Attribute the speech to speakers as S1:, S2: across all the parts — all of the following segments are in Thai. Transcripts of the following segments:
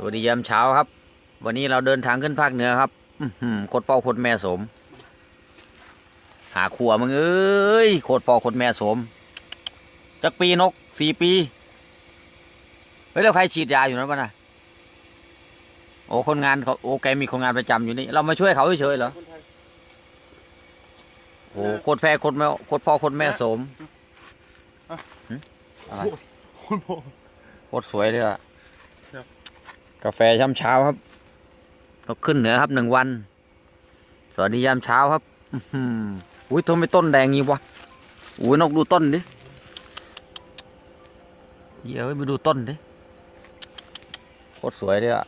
S1: สวัสดียามเช้าครับ วันนี้เราเดินทางขึ้นภาคเหนือครับอื้อหือโคตรพ่อโคตรแม่สม หาขัวมึงเอ้ยโคตรพ่อโคตรแม่สมจักปีนกสี่ปีเฮ้ยแล้วใครฉีดยาอยู่นั้นปะน่ะโอ้คนงานเขาโอ้แกมีคนงานประจำอยู่นี่ เรามาช่วยเขาเฉยๆเหรอ
S2: คนไทย
S1: โอ้โคตรแพ้โคตรแม่โคตรพ่อโคตรแม่สมหึอะไร
S2: คุณพ่อ
S1: โคตรสวยเลยอะ
S2: ครับ
S1: กาแฟช่ำเช้าครับเราขึ้นเหนือครับหนึ่งวัน สวัสดียามเช้าครับอื้อหืออุ้ยทำไมต้นแดงงี้วะอุ้ยนกดูต้นดิเดี๋ยวไปดูต้นดิโคตรสวยเลยอะ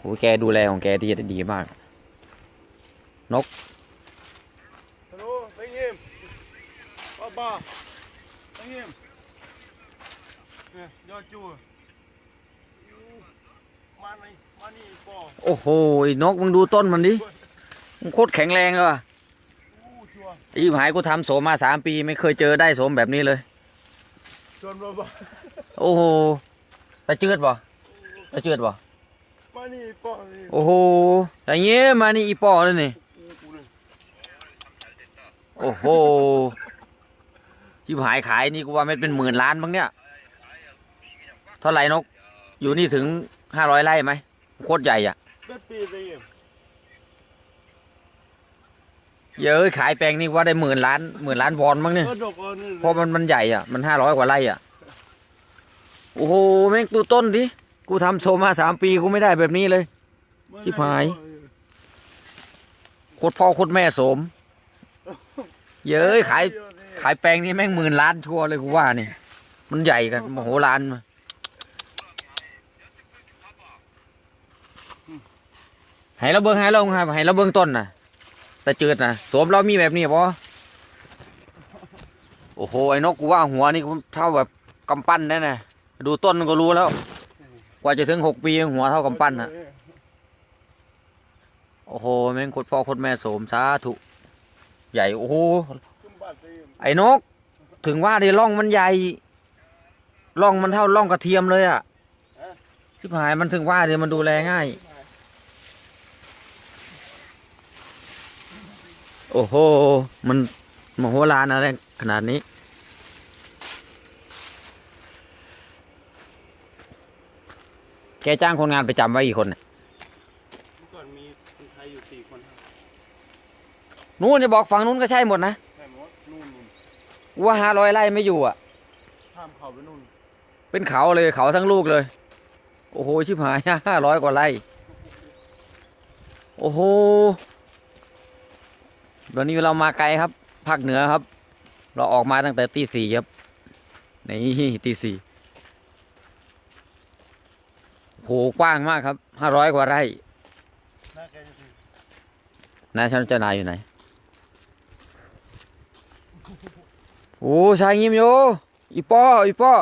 S1: โอ้ยแกดูแลของแกดีดีมาก
S2: ฮัลโหลไปเยี่ยมบ้าบ้าไปเยี่ยมเนี่ยยอดจูอยู่มาในมานี่ปอ
S1: โอ้โหไอ้นกมึงดูต้นมันดิมันโคตรแข็งแรงเลยว่ะ
S2: อู้ชัวร์
S1: ไอ้ยิบหายกูทำโสมมาสามปีไม่เคยเจอได้โสมแบบนี้เลย
S2: ชวนบ้าบ้า
S1: โอ้โหตาจืดบ่ตาจืดบ่
S2: มานี่ปอนี่
S1: โอ้โหอย่างเงี้ยมานี่อีปอเลยนี่
S2: อู้กูเลย
S1: โอ้โหจิบหายขายนี่กูว่าไม่เป็นหมื่นล้านมั้งเนี่ยเท่าไหร่นก อยู่นี่ถึง ห้าร้อยไร่ไหมโคตรใหญ่อะ
S2: เบ็ดปีไปเยี่ยม
S1: เยอะขายแปลงนี่ว่าได้หมื่นล้านหมื่นล้านวอนมั้งเนี่ย
S2: เออดอกอ่อนนี่
S1: เพราะมันมันใหญ่อะมันห้าร้อยกว่าไร่อะโอ้โหแม่งดูต้นดิกูทำโซมาสามปีกูไม่ได้แบบนี้เลยชิบหายโคตรพ่อโคตรแม่โสม เย้ยขายขายแปลงนี่แม่งหมื่นล้านชัวร์เลยกูว่านี่มันใหญ่กันมโหฬารมา ให้เราเบิ้งให้เราครับให้เราเบิ้งต้นนะแต่จืดนะโสมเรามีแบบนี้ปะโอ้โหไอ้นกกูว่าหัวนี่เท่าแบบกำปั้นแน่นะดูต้นก็รู้แล้ว กว่าจะถึงหกปีหัวเท่ากำปั้นนะโอ้โหแม่งโคตรพ่อโคตรแม่โสมสาธุใหญ่โอ้โห
S2: ไปเยี่ยม
S1: ไอ้นก ถึงว่าดิร่องมันใหญ่ร่องมันเท่าร่องกระเทียมเลยอะ่ะชิบหายมันถึงว่าเดี๋ยวมันดูแลง่าย โอ้โห มันมโหฬารอะไรขนาดนี้ แกจ้างคนงานไปจำไว้กี่คนน่ะ
S2: เมื่อก่อนมีคนไทยอยู่สี่คนครับ
S1: นู้นจะบอกฝั่งนู้นก็ใช่หมดนะ
S2: ใช่หมดนู่นนู่น
S1: กูว่าห้าร้อยไร่ไม่อยู่อะ
S2: ข้ามเขาไปนู่น
S1: เป็นเขาเลยเขาทั้งลูกเลย โอ้โห ชิบหายห้าร้อยกว่าไร่ โอ้โห วันนี้เรามาไกลครับภาคเหนือครับ เราออกมาตั้งแต่ตีสี่ครับนี่ตีสี่โหกว้างมากครับห้าร้อยกว่าไร่
S2: นา
S1: ยชันเจ้านายอยู่ไหนโอ้ชายงิมโยอีป้ออีป้อ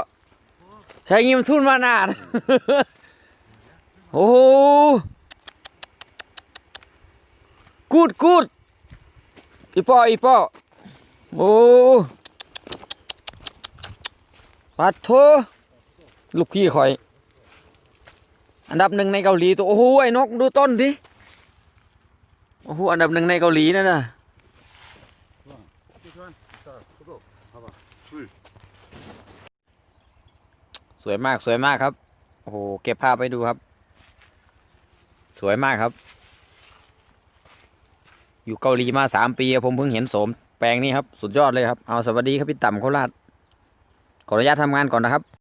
S1: ชายงิมทุนมานานโอ้กูดกูด อีป้ออีป้อโอ้ปัดโทลูกพี่คอย อันดับหนึ่งในเกาหลีตัวโอ้โหไอ้นกดูต้นดิโอ้โหอันดับหนึ่งในเกาหลีนั่นน่ะสวยมากสวยมากครับ โอ้โหเก็บภาพไปดูครับ สวยมากครับ อยู่เกาหลีมาสามปีผมเพิ่งเห็นโสมแปลงนี้ครับ สุดยอดเลยครับ เอาสวัสดีครับพี่ต่ำโคราชขออนุญาตทำงานก่อนนะครับ